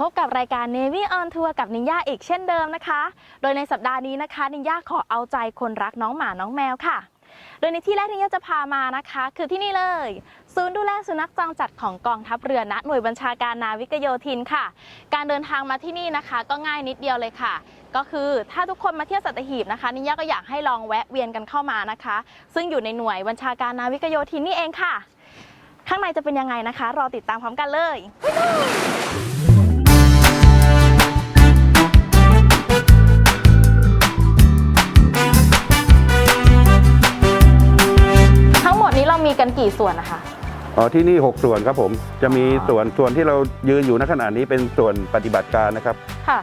พบกับรายการ Navy on Tour กับนิย่าอีกเช่นเดิมนะคะ โดยในสัปดาห์นี้นะคะ นิย่าขอเอาใจคนรักน้องหมาน้องแมวค่ะ โดยในที่แรกนิย่าจะพามานะคะ คือที่นี่เลย ศูนย์ดูแลสุนัขจรจัดของกองทัพเรือณหน่วยบัญชาการนาวิกโยธินค่ะ การเดินทางมาที่นี่นะคะ ก็ง่ายนิดเดียวเลยค่ะก็คือถ้าทุกคนมาเที่ยวสัตหีบนะคะนิย่าก็อยากให้ลองแวะเวียนกันเข้ามานะคะ ซึ่งอยู่ในหน่วยบัญชาการนาวิกโยธินนี่เองค่ะ ข้างในจะเป็นยังไงนะคะ รอติดตามพร้อมกันเลย มดนี้เรามีกันกี่ส่วนนะคะ อ๋อที่นี่ 6 ส่วนครับผมจะมีส่วนส่วนที่เรายืนอยู่ณขณะนี้เป็นส่วนปฏิบัติการนะครับค่ะ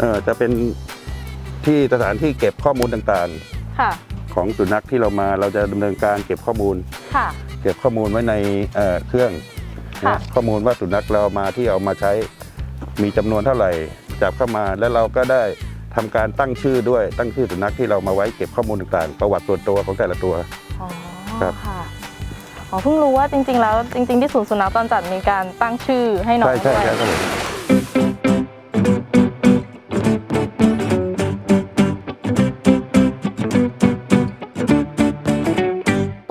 เอ่อจะเป็นที่สถานที่เก็บข้อมูลต่างค่ะ ๆ ของสุนัขที่เรามาเราจะดำเนินการเก็บข้อมูล ค่ะ เก็บข้อมูลไว้ในเอ่อเครื่องค่ะ นะข้อมูลว่าสุนัขเรามาที่เอามาใช้มีจำนวนเท่าไหร่จับเข้ามาแล้วเราก็ได้ทำการตั้งชื่อด้วยตั้งชื่อสุนัขที่เรามาไว้เก็บข้อมูลต่างๆ ประวัติส่วนตัวของแต่ละตัว อ๋อ ครับ ค่ะอ๋อเพิ่งรู้ว่าจริง ๆ แล้วจริง ๆ ที่ศูนย์สุนัขจรจัดมีการตั้งชื่อให้น้องใช่ใช่ด้วยใช่ครับผม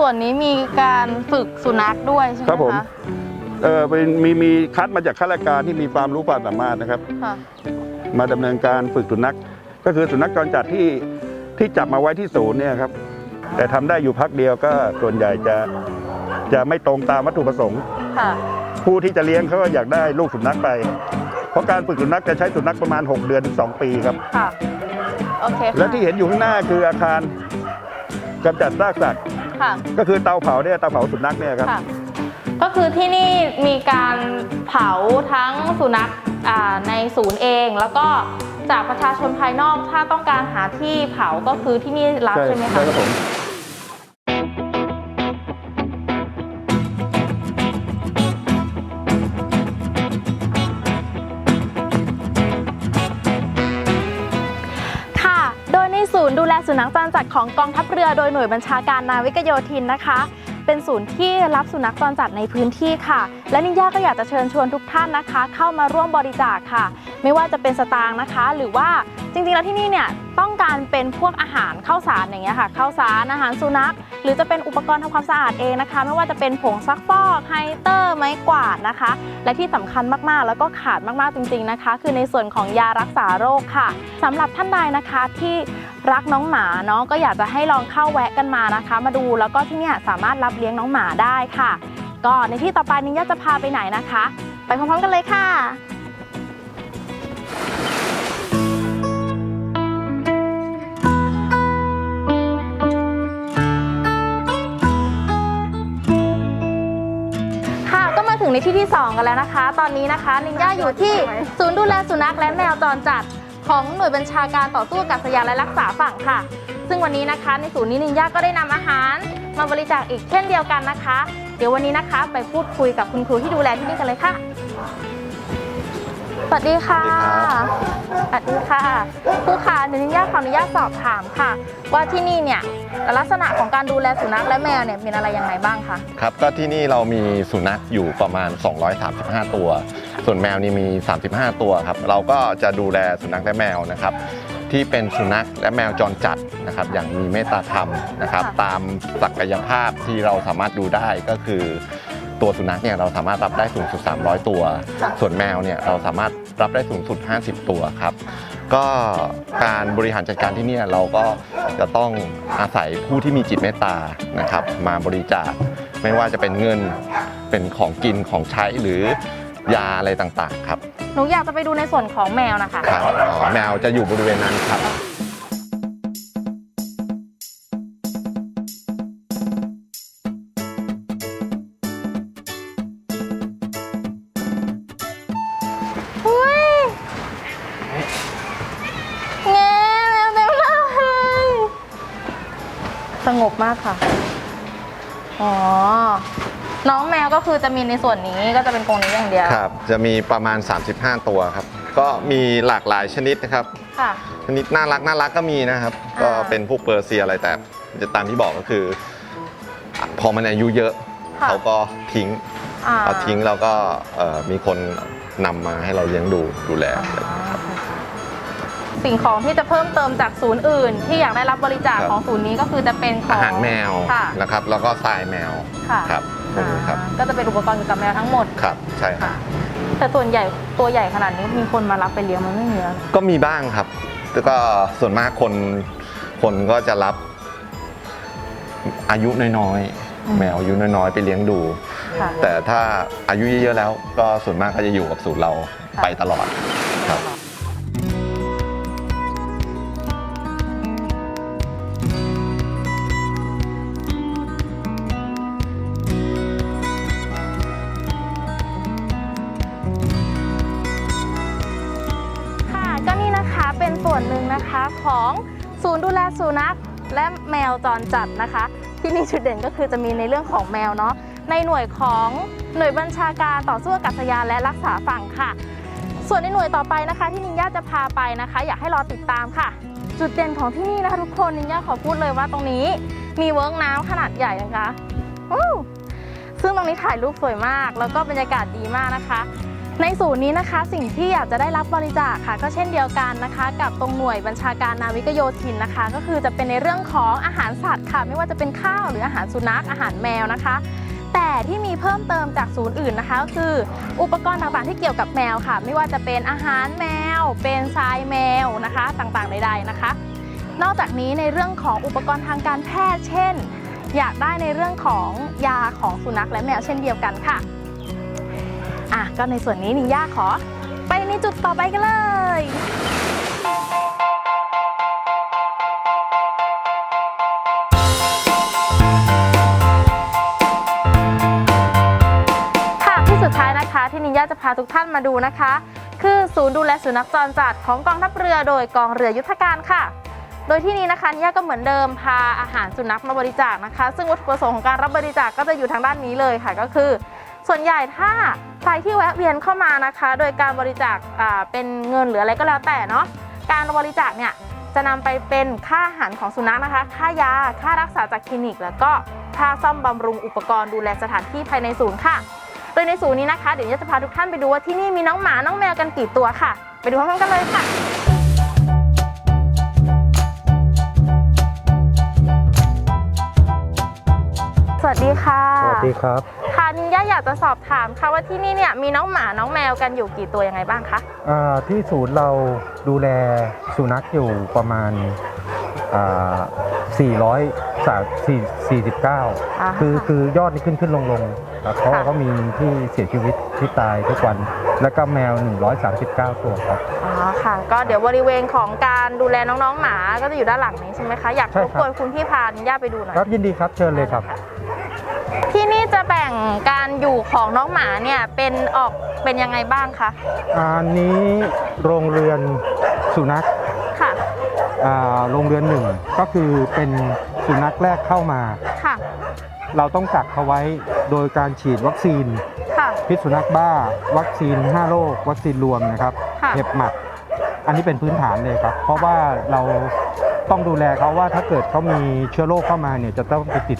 ส่วนนี้มีการฝึกสุนัขด้วยใช่ไหมครับผมคะเออเป็นมีมีคัดมาจากข้าราชการที่มีความรู้ความสามารถนะครับ ค่ะ มาดำเนินการฝึกสุนัขก็คือสุนัขจรจัดที่ที่จับมาไว้ที่ศูนย์เนี่ยครับ แต่ทำได้อยู่พักเดียวก็ส่วนใหญ่จะจะไม่ตรงตามวัตถุประสงค์ค่ะผู้ที่จะเลี้ยงเขาก็อยากได้ลูกสุนัขไป เพราะการฝึกสุนัขจะใช้สุนัขประมาณ 6 เดือนถึง2ปีครับค่ะโอเคค่ะและที่เห็นอยู่ข้างหน้าคืออาคารกำจัดซากสัตว์ค่ะก็คือเตาเผาเนี่ยเตาเผาสุนัขเนี่ยครับค่ะก็คือที่นี่มีการเผาทั้งสุนัขอ่าในศูนย์เอง แล้วก็จากประชาชนภายนอกถ้าต้องการหาที่เผาก็คือที่นี่รับใช่ไหมคะใช่ครับผม นัขจรจัดของกองทัพเรือโดยหน่วยบัญชาการนาวิกโยธินนะคะ เป็นศูนย์ที่รับสุนัขจรจัดในพื้นที่ค่ะ และนิย่าก็อยากจะเชิญชวนทุกท่านนะคะ เข้ามาร่วมบริจาคค่ะ ไม่ว่าจะเป็นสตางค์นะคะ หรือว่าจริงๆแล้วที่นี่เนี่ยต้องการเป็นพวกอาหารข้าวสารอย่างเงี้ยค่ะข้าวสารอาหารสุนัข หรือจะเป็นอุปกรณ์ทำความสะอาดเองนะคะ ไม่ว่าจะเป็นผงซักฟอกไฮเตอร์ไม้กวาดนะคะ และที่สำคัญมากๆ แล้วก็ขาดมากๆจริง ๆนะคะ คือในส่วนของยารักษาโรคค่ะสำหรับท่านใดนะคะที่ รักน้องหมาเนาะก็อยากจะให้ลองเข้าแวะกันมานะคะ มาดูแล้วก็ที่เนี่ยสามารถรับเลี้ยงน้องหมาได้ค่ะ ก็ในที่ต่อไปนี้ย่าจะพาไปไหนนะคะ ไปพร้อมๆกันเลยค่ะค่ะก็มาถึงในที่ที่ 2 กันแล้วนะคะ ตอนนี้นะคะนินย่าอยู่ที่ศูนย์ดูแลสุนัขและแมวจรจัด ของหน่วยบัญชาการต่อสู้กับสยานและรักษาฝั่งค่ะ ซึ่งวันนี้นะคะในศูนย์นี้นินยาก็ได้นำอาหาร มาบริจาคอีกเช่นเดียวกันนะคะ เดี๋ยววันนี้นะคะ ไปพูดคุยกับคุณครูที่ดูแลที่นี่กันเลยค่ะ สวัสดีค่ะ สวัสดีค่ะครูค่ะเดี๋ยวนินย่าขออนุญาตสอบถามค่ะ ว่าที่นี่เนี่ยลักษณะของการดูแลสุนัขและแมวเนี่ยเป็นอะไรยังไงบ้างคะ ครับ ก็ที่นี่เรามีสุนัขอยู่ประมาณ 235 ตัว ส่วนแมวนี่มี 35 ตัวครับ เราก็จะดูแลสุนัขและแมวนะครับ ที่เป็นสุนัขและแมวจรจัดนะครับ อย่างมีเมตตาธรรมนะครับค่ะตามศักยภาพที่เราสามารถดูได้ก็คือ ตัวสุนัขเนี่ยเราสามารถรับได้สูงสุด 300 ตัวค่ะส่วนแมวเนี่ยเราสามารถรับได้สูงสุด 50 ตัวครับ ก็การบริหารจัดการที่เนี่ยเราก็จะต้องอาศัยผู้ที่มีจิตเมตตานะครับ มาบริจาคไม่ว่าจะเป็นเงินเป็นของกินของใช้หรือยาอะไรต่างๆครับหนูอยากจะไปดูในส่วนของแมวนะคะครับอ๋อแมวจะอยู่บริเวณนั้นครับ สงบมากค่ะ อ๋อ น้องแมวก็คือจะมีในส่วนนี้ก็จะเป็นกรงนี้อย่างเดียว ครับ จะมีประมาณ 35 ตัวครับ ก็มีหลากหลายชนิดนะครับ ค่ะ ชนิดน่ารักน่ารักก็มีนะครับ อ่า ก็เป็นพวกเปอร์เซียอะไรแต่จะตามที่บอกก็คือ พอมันอายุเยอะ ค่ะเขาก็ทิ้งอ่าเอาทิ้งแล้วก็เอ่อมีคนนำมาให้เราเลี้ยงดูดูแลอะไรอ สิ่งของที่จะเพิ่มเติมจากศูนย์อื่น ที่อยากได้รับบริจาคครับ ของศูนย์นี้ก็คือจะเป็นของอาหารแมวค่ะ นะครับ แล้วก็ทรายแมวค่ะครับพวกนี้ครับอ่าก็จะเป็นอุปกรณ์เกี่ยวกับแมวทั้งหมดครับใช่ครับ ค่ะ แต่ส่วนใหญ่ตัวใหญ่ขนาดนี้มีคนมารับไปเลี้ยงมันไม่มีแล้วก็มีบ้างครับแต่ก็ส่วนมากคนคนก็จะรับอายุน้อยๆ แมวอายุน้อยๆ ไปเลี้ยงดู ค่ะ แต่ถ้าอายุเยอะๆแล้ว ก็ส่วนมากก็จะอยู่กับศูนย์เราค่ะไปตลอด ของศูนย์ดูแลสุนัขและแมวจรจัดนะคะ ที่นี่จุดเด่นก็คือจะมีในเรื่องของแมวเนาะในหน่วยของหน่วยบัญชาการต่อสู้อากาศยานและรักษาฝั่งค่ะ ส่วนในหน่วยต่อไปนะคะ ที่นินญาจะพาไปนะคะ อยากให้รอติดตามค่ะ จุดเด่นของที่นี่นะคะทุกคนนินญาขอพูดเลยว่าตรงนี้มีเวิร์กน้ำขนาดใหญ่นะคะซึ่งตรงนี้ถ่ายรูปสวยมาก แล้วก็บรรยากาศดีมากนะคะ ในศูนย์นี้นะคะสิ่งที่อยากจะได้รับบริจาคค่ะ ก็เช่นเดียวกันนะคะ กับตรงหน่วยบัญชาการนาวิกโยธินนะคะ ก็คือจะเป็นในเรื่องของอาหารสัตว์ค่ะ ไม่ว่าจะเป็นข้าวหรืออาหารสุนัขอาหารแมวนะคะ แต่ที่มีเพิ่มเติมจากศูนย์อื่นนะคะก็คืออุปกรณ์ต่างๆที่เกี่ยวกับแมวค่ะ ไม่ว่าจะเป็นอาหารแมว เป็นทรายแมวนะคะต่างๆใดๆนะคะ นอกจากนี้ในเรื่องของอุปกรณ์ทางการแพทย์เช่น อยากได้ในเรื่องของยาของสุนัขและแมวเช่นเดียวกันค่ะอะ ก็ในส่วนนี้นิย่าขอ ไปในจุดต่อไปกันเลยค่ะที่สุดท้ายนะคะที่นิย่าจะพาทุกท่านมาดูนะคะ คือศูนย์ดูแลสุนัขจรจัดของกองทัพเรือโดยกองเรือยุทธการค่ะ โดยที่นี้นะคะนิย่าก็เหมือนเดิมพาอาหารสุนัขมาบริจาคนะคะ ซึ่งวัตถุประสงค์ของการรับบริจาคก็จะอยู่ทางด้านนี้เลยค่ะก็คือ ส่วนใหญ่ถ้าใครที่แวะเวียนเข้ามานะคะ โดยการบริจาคเป็นเงินหรืออะไรก็แล้วแต่เนาะการบริจาคเนี่ยจะนำไปเป็นค่าอาหารของสุนัขนะคะ ค่ายา ค่ารักษาจากคลินิก แล้วก็ค่าซ่อมบำรุงอุปกรณ์ดูแลสถานที่ภายในศูนย์ค่ะ โดยในศูนย์นี้นะคะ เดี๋ยวจะพาทุกท่านไปดูว่าที่นี่มีน้องหมา น้องแมวกันกี่ตัวค่ะ ไปดูพร้อมๆกันเลยค่ะสวัสดีค่ะ สวัสดีครับ อยากจะสอบถามค่ะว่าที่นี่เนี่ยมีน้องหมาน้องแมวกันอยู่กี่ตัวยังไงบ้างคะอ่าที่ศูนย์เราดูแลสุนัขอยู่ประมาณอ่า449คือคือยอดนี่ขึ้นขึ้นลงลงครับเพราะว่าเขามีที่เสียชีวิตที่ตายทุกวัน แล้วก็แมว 139 ตัวครับ อ๋อค่ะ ก็เดี๋ยวบริเวณของการดูแลน้องๆหมาก็จะอยู่ด้านหลังนี้ใช่ไหมคะอยากใช่รบครับ กวนคุณพี่พานินยาไปดูหน่อย ครับยินดีครับเชิญเลยครับ ที่นี่จะแบ่งการอยู่ของน้องหมาเนี่ยเป็นออกเป็นยังไงบ้างคะอันนี้โรงเรือนสุนัขค่ะอ่าโรงเรือนหนึ่งก็คือเป็นสุนัขแรกเข้ามา ค่ะ เราต้องกักเขาไว้โดยการฉีดวัคซีน ค่ะ พิษสุนัขบ้า วัคซีน 5 โรค วัคซีนรวมนะครับค่ะ เห็บหมัด อันนี้เป็นพื้นฐานเลยครับ เพราะว่าเราต้องดูแลเขาว่าถ้าเกิดเขามีเชื้อโรคเข้ามาเนี่ยจะต้องไปติด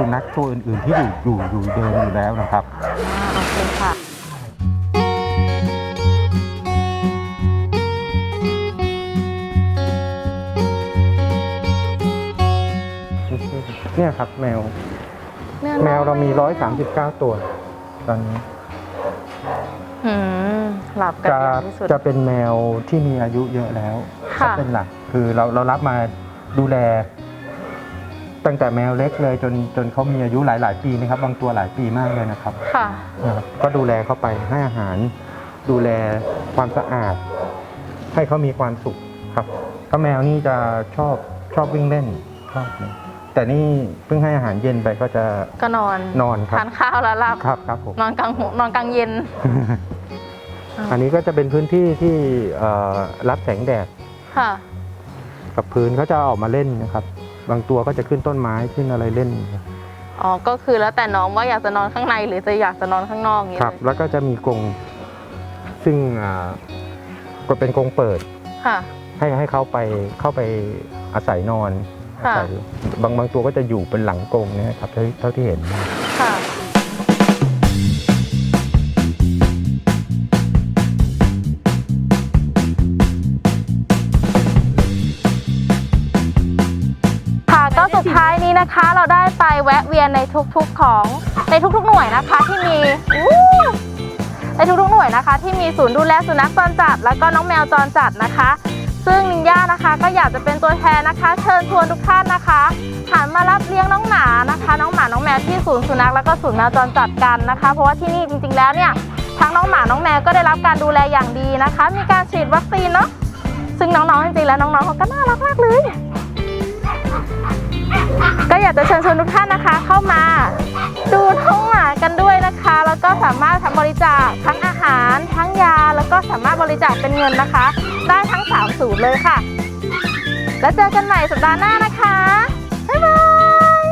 สุนัขตัวอื่นๆที่อยู่อยู่อยู่เดิมอยู่แล้วนะครับอ่าโอเคค่ะ เนี่ยครับแมวนื้อแมวเรามีน้อย139 ตัวตอนนี้ อืมหลับกันจะอย่างที่สุด จะเป็นแมวที่มีอายุเยอะแล้วค่ะก็เป็นหลักคือเราเรารับมาดูแล ตั้งแต่แมวเล็กเลยจนจนเขามีอายุหลายหลายๆปีนะครับ บางตัวหลายปีมากเลยนะครับค่ะ นะครับก็ดูแลเขาไปให้อาหาร ดูแลความสะอาด ให้เขามีความสุขครับถ้าแมวนี่จะชอบชอบวิ่งเล่นชอบเลยแต่นี่เพิ่งให้อาหารเย็นไปก็จะก็นอนนอนครับทานข้าวแล้วหลับ ครับครับผม นอนกลางหัวนอนกลางเย็น อันนี้ก็จะเป็นพื้นที่ที่เอ่อรับแสงแดดค่ะ กับพื้นเขาจะออกมาเล่นนะครับ บางตัวก็จะขึ้นต้นไม้ขึ้นอะไรเล่นอ๋อก็คือแล้วแต่น้องว่าอยากจะนอนข้างในหรือจะอยากจะนอนข้างนอกอย่างนี้ครับเลยแล้วก็จะมีกรงซึ่งอ่าก็เป็นกรงเปิดค่ะให้ให้เขาไปเข้าไปอาศัยนอนค่ะอาศัยบางบางตัวก็จะอยู่เป็นหลังกรงเนะครับเท่าเท่าที่เห็นค่ะ นะคะเราได้ไปแวะเวียนในทุกๆของในทุกๆหน่วยนะคะที่มีในทุกๆหน่วยนะคะ ที่มีศูนย์ดูแลสุนัขจรจัด แล้วก็น้องแมวจรจัดนะคะ ซึ่งนินย่านะคะก็อยากจะเป็นตัวแทนนะคะ เชิญชวนทุกท่านนะคะหันมารับเลี้ยงน้องหมานะคะ น้องหมาน้องแมวที่ศูนย์สุนัขแล้วก็ศูนย์แมวจรจัดกันนะคะ เพราะว่าที่นี่จริงๆแล้วเนี่ยทั้งน้องหมาน้องแมวก็ได้รับการดูแลอย่างดีนะคะ มีการฉีดวัคซีนเนาะซึ่งน้องๆจริงๆแล้วน้องๆเขาก็น่ารักมากเลย ก็อยากจะเชิญชวนทุกท่านนะคะ เข้ามาดูท้องหมากันด้วยนะคะ แล้วก็สามารถทํบริจาคทั้งอาหาร ทั้งยา แล้วก็สามารถบริจาคเป็นเงินนะคะ ได้ทั้งสามสูตรเลยค่ะ แล้วเจอกันใหม่สัปดาห์หน้านะคะ บ๊ายบาย